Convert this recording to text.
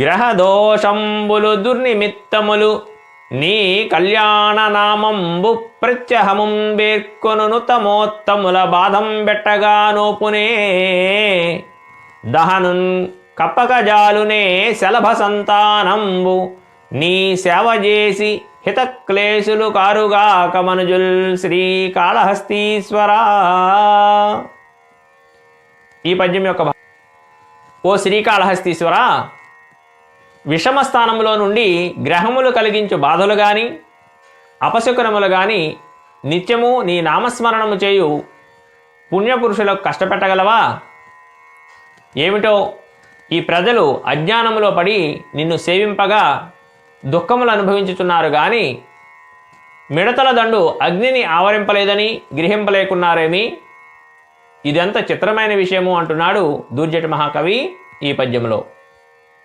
గ్రహదోషంబులు దుర్నిమిత్తములు. నీ కళ్యాణ నామంబు ప్రత్యహముం బేర్కొను తమోత్తముల బాధం బెట్టగా నోపునే. దహనున్ కప్పకజాలునే శలభ సంతానంబు. నీ సేవ చేసి హితక్లేశులు కారుగాక మనుజుల్ శ్రీకాళహస్తీశ్వరా. ఈ పద్యం యొక్క ఓ శ్రీకాళహస్తీశ్వరా. విషమ స్థానంలో నుండి గ్రహములు కలిగించు బాధలు కానీ అపశకునములు కానీ నిత్యము నీ నామస్మరణము చేయు పుణ్యపురుషులకు కష్టపెట్టగలవా? ఏమిటో ఈ ప్రజలు అజ్ఞానములో పడి నిన్ను సేవింపగా దుఃఖములు అనుభవించుచున్నారు కానీ మిడతల దండు అగ్నిని ఆవరింపలేదని గ్రహింపలేకున్నారేమి? ఇదెంత చిత్రమైన విషయము అంటున్నాడు దూర్జటి మహాకవి ఈ పద్యంలో